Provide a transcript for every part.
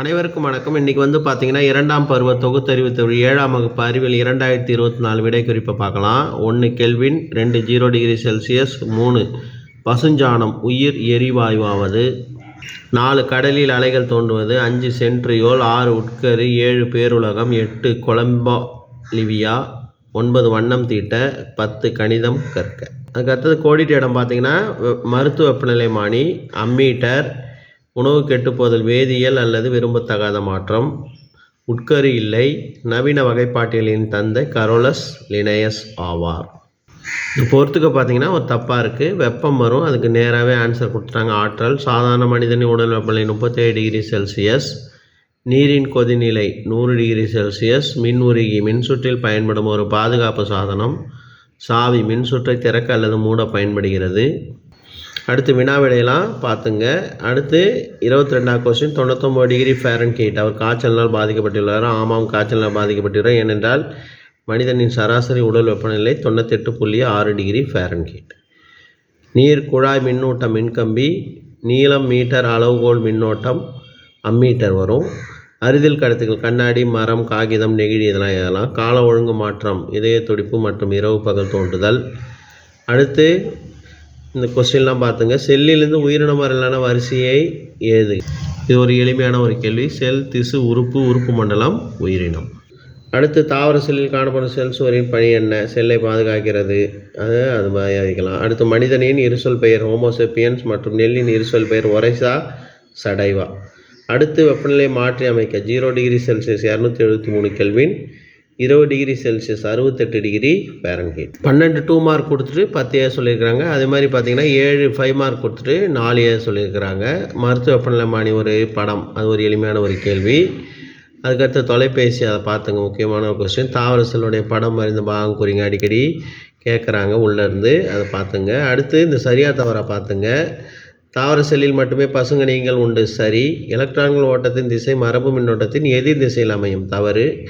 அனைவருக்கும் வணக்கம். இன்றைக்கி வந்து பார்த்தீங்கன்னா இரண்டாம் பருவ தொகுத்தறிவு தொழில் ஏழாம் வகுப்பு அறிவியல் இரண்டாயிரத்தி இருபத்தி நாலு விடை குறிப்பை பார்க்கலாம். ஒன்று கெல்வின் ரெண்டு ஜீரோ டிகிரி செல்சியஸ் மூணு பசுஞ்சாணம் உயிர் எரிவாயுவாவது. நாலு கடலில் அலைகள் தோன்றுவது அஞ்சு சென்ட்ரியோல் ஆறு உட்கரு ஏழு பேருலகம் எட்டு கொலம்பா லிவியா ஒன்பது வண்ணம் தீட்ட பத்து கணிதம் கற்க. அதுக்கடுத்தது கோடிட்டு கோடிட்ட இடம் பார்த்தீங்கன்னா மருத்துவ வெப்பநிலைமானி அம்மீட்டர் உணவு கெட்டுப்போதல் வேதியியல் அல்லது விரும்பத்தகாத மாற்றம். உட்கரு இல்லை. நவீன வகைப்பாட்டியலின் தந்தை கரோலஸ் லினயஸ் ஆவார். இது பொறுத்துக்க பார்த்தீங்கன்னா ஒரு தப்பாக இருக்குது வெப்பம் வரும். அதுக்கு நேராகவே ஆன்சர் கொடுத்துட்டாங்க. ஆற்றல் சாதாரண மனிதனின் உடல் வெப்பநிலை முப்பத்தேழு டிகிரி செல்சியஸ். நீரின் கொதிநிலை நூறு டிகிரி செல்சியஸ். மின் உருகி மின்சுற்றில் பயன்படும் ஒரு பாதுகாப்பு சாதனம். சாவி மின்சுற்றை திறக்க அல்லது மூட பயன்படுகிறது. அடுத்து வினாவிடையெல்லாம் பார்த்துங்க. அடுத்து இருபத்தி ரெண்டாம் கொஸ்டின் தொண்ணூத்தொம்பது டிகிரி ஃபேரன்கீட் அவர் காய்ச்சலினால் பாதிக்கப்பட்டுள்ளார்? ஆமாம் காய்ச்சலினால் பாதிக்கப்பட்டுள்ளார்? ஏனென்றால் மனிதனின் சராசரி உடல் வெப்பநிலை தொண்ணூத்தெட்டு புள்ளி ஆறு டிகிரி ஃபேரன்கீட் நீர் குழாய் மின்னூட்டம் மின்கம்பி நீளம் மீட்டர் அளவுகோல் மின்னோட்டம் அம்மீட்டர் வரும். அரிதில் கடத்துகள் கண்ணாடி மரம் காகிதம் நெகிழி இதெல்லாம் எழுதலாம் கால ஒழுங்கு மாற்றம் இதய துடிப்பு மற்றும் இரவு பகல் தோன்றுதல். அடுத்து இந்த கொஸ்டின்லாம் பார்த்துங்க. செல்லிலிருந்து உயிரினம் வரலான வரிசையை ஏது? இது ஒரு எளிமையான ஒரு கேள்வி. செல் திசு உறுப்பு உறுப்பு மண்டலம் உயிரினம். அடுத்து தாவர செல்லில் காணப்படும் செல் சுவரின் பணி என்ன? செல்லை பாதுகாக்கிறது. அது அது மாதிரி அறிக்கலாம் அடுத்து மனிதனின் இருசொல் பெயர் ஹோமோசெப்பியன்ஸ் மற்றும் நெல்லின் இருசொல் பெயர் ஒரைசா சடைவா. அடுத்து வெப்பநிலை மாற்றி அமைக்க ஜீரோ டிகிரி செல்சியஸ் இரநூத்தி எழுபத்தி மூணு கெல்வின் இருபது டிகிரி செல்சியஸ் அறுபத்தெட்டு டிகிரி ஃபேரன்ஹீட். பன்னெண்டு டூ மார்க் கொடுத்துட்டு பத்து ஏ சொல்லியிருக்கிறாங்க. அதே மாதிரி பார்த்தீங்கன்னா ஏழு ஃபைவ் மார்க் கொடுத்துட்டு நாலு ஏ சொல்லியிருக்கிறாங்க. மருத்துவ வெப்பநிலை ஒரு படம். அது ஒரு எளிமையான ஒரு கேள்வி. அதுக்கடுத்து தொலைபேசி அதை பார்த்துங்க. முக்கியமான ஒரு கொஸ்டின் தாவர செல்லுடைய படம் மருந்து பாகம் குறிங்க. அடிக்கடி கேட்குறாங்க உள்ளேருந்து அதை பார்த்துங்க. அடுத்து இந்த சரியா தவறா பார்த்துங்க. தாவர செல்லில் மட்டுமே பசுங்கணிகள் உண்டு. சரி. எலக்ட்ரான்கள் ஓட்டத்தின் திசை மரபு மின்னோட்டத்தின் எதிர் திசையில் அமையும். தவறு.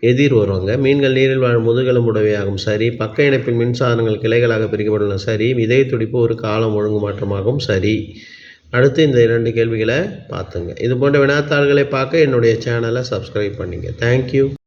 எதிர் வருவாங்க. மீன்கள் நீரில் வாழும் முதுகெலும்புடவையாகும் சரி பக்க இணைப்பின் மின்சாதனங்கள் கிளைகளாக பிரிக்கப்பட்டுள்ளன. சரி இதய துடிப்பு ஒரு காலம் ஒழுங்கு மாற்றமாகும் சரி. அடுத்து இந்த இரண்டு கேள்விகளை பார்த்துங்க. இது போன்ற வினாத்தாள்களை பார்க்க என்னுடைய சேனலை சப்ஸ்கிரைப் பண்ணிங்க. தேங்க்யூ